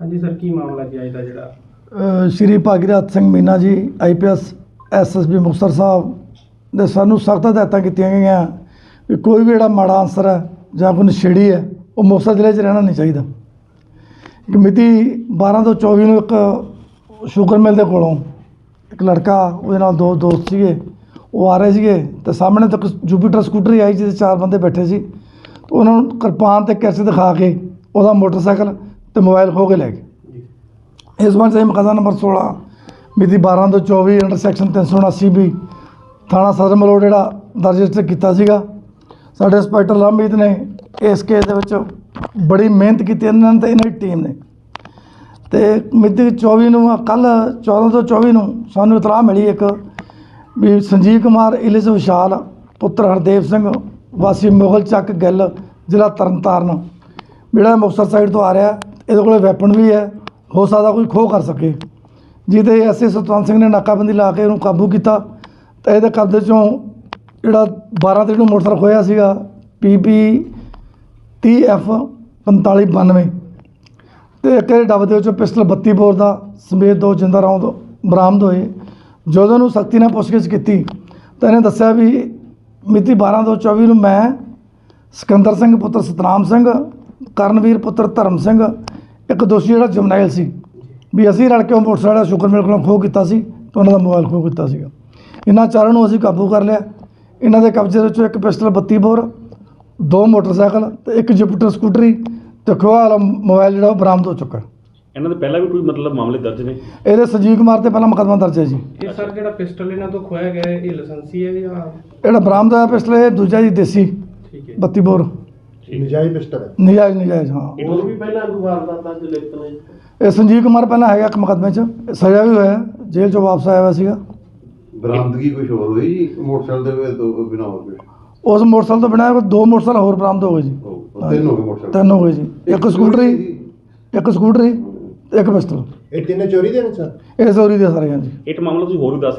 ਹਾਂਜੀ ਸਰ ਕੀ ਮਾਮਲਾ ਕੀ ਅੱਜ ਦਾ ਜਿਹੜਾ? ਅ, ਸ਼੍ਰੀ ਭਾਗੀਰਥ ਸਿੰਘ ਮੀਨਾ ਜੀ ਆਈਪੀਐਸ ਐਸਐਸਬੀ ਮੁਕਤਸਰ ਸਾਹਿਬ ਦੇ ਸਾਨੂੰ ਸਖਤ ਹਦਾਇਤਾਂ ਕੀਤੀਆਂ ਗਈਆਂ ਵੀ ਕੋਈ ਵੀ ਜਿਹੜਾ ਮਾੜਾ ਅਨਸਰ ਹੈ ਜਾਂ ਕੋਈ ਨਸ਼ੇੜੀ ਹੈ ਉਹ ਮੁਕਤਸਰ ਜ਼ਿਲ੍ਹੇ 'ਚ ਰਹਿਣਾ ਨਹੀਂ ਚਾਹੀਦਾ। ਇੱਕ ਮਿਤੀ 12 ਤੋਂ 24 ਨੂੰ ਇੱਕ ਸ਼ੂਗਰ ਮਿਲ ਦੇ ਕੋਲੋਂ ਇੱਕ ਲੜਕਾ ਉਹਦੇ ਨਾਲ ਦੋ ਦੋਸਤ ਸੀਗੇ ਉਹ ਆ ਰਹੇ ਸੀਗੇ ਤੇ ਸਾਹਮਣੇ ਤੱਕ ਜੁਪੀਟਰ ਸਕੂਟਰੀ ਆਈ ਜਿਹਦੇ ਚਾਰ ਬੰਦੇ ਬੈਠੇ ਸੀ। ਤੇ ਉਹਨਾਂ ਨੂੰ ਕਿਰਪਾਨ ਤੇ ਕੈਸੇ ਦਿਖਾ ਕੇ ਉਹਦਾ ਮੋਟਰਸਾਈਕਲ ਤੇ ਮੋਬਾਈਲ ਖੋਹ ਕੇ ਲੈ ਗਏ। ਇਸ ਵਾਰ ਸਹੀ ਮੁਕੱਦਮਾ ਨੰਬਰ 16 ਮਿਤੀ 12 ਤੋਂ 24 ਅੰਡਰ ਸੈਕਸ਼ਨ 379 ਵੀ ਥਾਣਾ ਸਦਰ ਮਲੋੜ ਜਿਹੜਾ ਦਰਜ ਰਜਿਸਟਰ ਕੀਤਾ ਸੀਗਾ। ਸਾਡੇ ਇੰਸਪੈਕਟਰ ਲਵਮੀਤ ਨੇ ਇਸ ਕੇਸ ਦੇ ਵਿੱਚ ਬੜੀ ਮਿਹਨਤ ਕੀਤੀ, ਇਹਨਾਂ ਨੇ ਤੇ ਇਹਨਾਂ ਦੀ ਟੀਮ ਨੇ। ਤੇ ਮਿਤੀ 24 ਨੂੰ ਕੱਲ 14 ਤੋਂ 24 ਨੂੰ ਸਾਨੂੰ ਇਤਲਾਹ ਮਿਲੀ ਇੱਕ ਵੀ ਸੰਜੀਵ ਕੁਮਾਰ, ਇਲਿਸ ਵਿਸ਼ਾਲ, ਪੁੱਤਰ ਹਰਦੇਵ ਸਿੰਘ, ਵਾਸੀ ਮੁਗਲ ਚੱਕ ਗਿੱਲ, ਜ਼ਿਲ੍ਹਾ ਤਰਨਤਾਰਨ। ਜਿਹੜਾ ਮੁਕਤਸਰ ਸਾਈਡ ਤੋਂ ਆ ਰਿਹਾ ਇਹਦੇ ਕੋਲੇ ਵੈਪਨ ਵੀ ਹੈ, ਹੋ ਸਕਦਾ ਕੋਈ ਖੋਹ ਕਰ ਸਕੇ। ਜਿਹਦੇ ਐਸਏ ਸਤਵੰਤ ਸਿੰਘ ਨੇ ਨਾਕਾਬੰਦੀ ਲਾ ਕੇ ਉਹਨੂੰ ਕਾਬੂ ਕੀਤਾ, ਤਾਂ ਇਹਦੇ ਕਬਜ਼ੇ ਚੋਂ ਜਿਹੜਾ 12 ਤਰੀਕ ਨੂੰ ਮੋਟਰਸਾਈਕਲ ਖੋਇਆ ਸੀਗਾ ਪੀਪੀ 30F 4592 ਤੇ ਇੱਕ ਡੱਬ ਦੇ ਵਿੱਚੋਂ ਪਿਸਟਲ 32 ਬੋਰ ਦਾ, ਸਮੇਤ ਦੋ ਜਿੰਦਾ ਰੌਂਦ ਬਰਾਮਦ ਹੋਏ। ਜਦੋਂ ਨੂੰ ਸਖਤੀ ਨਾਲ ਪੁੱਛਗਿੱਛ ਕੀਤੀ, ਤਾਂ ਇਹਨੇ ਦੱਸਿਆ ਵੀ ਮਿਤੀ 12 ਤੋਂ 24 ਨੂੰ ਮੈਂ ਸਿਕੰਦਰ ਸਿੰਘ, ਪੁੱਤਰ ਸਤਨਾਮ ਸਿੰਘ, ਕਰਨਵੀਰ, ਪੁੱਤਰ ਧਰਮ ਸਿੰਘ ਇੱਕ ਦੋਸ਼ੀ ਜਿਹੜਾ ਜਮਨੈਲ ਸੀ ਵੀ ਅਸੀਂ ਰਲ ਕੇ ਉਹ ਮੋਟਰਸਾਈਕਲ ਦਾ ਸ਼ੁਕਰ ਮਿਲ ਕੋਲੋਂ ਖੋਹ ਕੀਤਾ ਸੀ ਤੇ ਉਹਨਾਂ ਦਾ ਮੋਬਾਈਲ ਖੋਹ ਕੀਤਾ ਸੀਗਾ। ਇਹਨਾਂ ਚਾਰਾਂ ਨੂੰ ਅਸੀਂ ਕਾਬੂ ਕਰ ਲਿਆ। ਇਹਨਾਂ ਦੇ ਕਬਜ਼ੇ ਦੇ ਵਿੱਚੋਂ ਇੱਕ ਪਿਸਟਲ 32 ਬੋਰ ਦੋ ਮੋਟਰਸਾਈਕਲ ਤੇ ਇੱਕ ਜੁਪੀਟਰ ਸਕੂਟਰੀ ਤੇ ਖੋਆ ਵਾਲਾ ਮੋਬਾਈਲ ਜਿਹੜਾ ਉਹ ਬਰਾਮਦ ਹੋ ਚੁੱਕਾ। ਇਹਨਾਂ ਦੇ ਪਹਿਲਾਂ ਵੀ ਕੋਈ ਮਤਲਬ ਮਾਮਲੇ ਦਰਜ ਨੇ? ਇਹਦੇ ਸੰਜੀਵ ਕੁਮਾਰ ਤੇ ਪਹਿਲਾਂ ਮੁਕੱਦਮਾ ਦਰਜ ਹੈ ਜੀ। ਇਹ ਸਰ ਜਿਹੜਾ ਪਿਸਟਲ ਇਹਨਾਂ ਤੋਂ ਖੋਇਆ ਗਿਆ ਹੈ, ਇਹ ਲਾਇਸੈਂਸੀ ਹੈ ਜਾਂ ਜਿਹੜਾ ਬਰਾਮਦ ਹੋਇਆ ਪਿਸਟਲ ਇਹ ਦੂਜਾ ਜੀ ਦੇਸੀ ਠੀਕ ਹੈ। 32 ਬੋਰ। ਨਜਾਇਜ਼ ਪਿਸਟਲ ਹੈ। ਨਜਾਇਜ਼ ਨਜਾਇਜ਼ ਹਾਂ। ਹੋਰ ਵੀ ਪਹਿਲਾਂ ਵਾਰਦਾਤਾਂ ਚ ਲਿਪਤ ਨੇ? ਇਹ ਸੰਜੀਵ ਕੁਮਾਰ ਪਹਿਲਾਂ ਹੈਗਾ ਇੱਕ ਮੁਕੱਦਮੇ 'ਚ। ਸਜ਼ਾ ਵੀ ਹੋਇਆ ਜੇਲ੍ਹ 'ਚੋਂ ਵਾਪਸ ਆਇਆ ਹੋਇਆ ਸੀਗਾ। ਬਰਾਮਦਗੀ ਕੁਝ ਹੋਰ ਹੋਈ ਜੀ? ਮੋਟਰਸਾਈਕਲ ਦੇ ਵਿੱਚ ਤੋਂ ਬਿਨਾ ਹੋਰ ਕੁਝ ਉਸ ਮੋਟਰਸਾਈਕਲ ਤੋਂ ਬਿਨਾਂ ਦੋ ਮੋਟਰਸਾਈਕਲ ਹੋਰ ਬਰਾਮਦ ਹੋ ਗਏ ਜੀ। ਤਿੰਨ ਹੋ ਗਏ ਮੋਟਰਸਾਈਕਲ। ਤਿੰਨ ਹੋ ਗਏ ਜੀ। ਇੱਕ ਸਕੂਟਰੀ ਇੱਕ ਸਕੂਟਰੀ ਇੱਕ ਪਿਸਟਲ ਇਹ ਤਿੰਨੇ ਚੋਰੀ ਦੇ ਨੇ ਸਰ? ਇਹ ਸੋਰੀ ਦੇ ਸਾਰੇ ਹਾਂ ਜੀ ਇੱਕ ਮਾਮਲਾ ਤੁਸੀਂ ਹੋਰ ਵੀ ਦੱਸ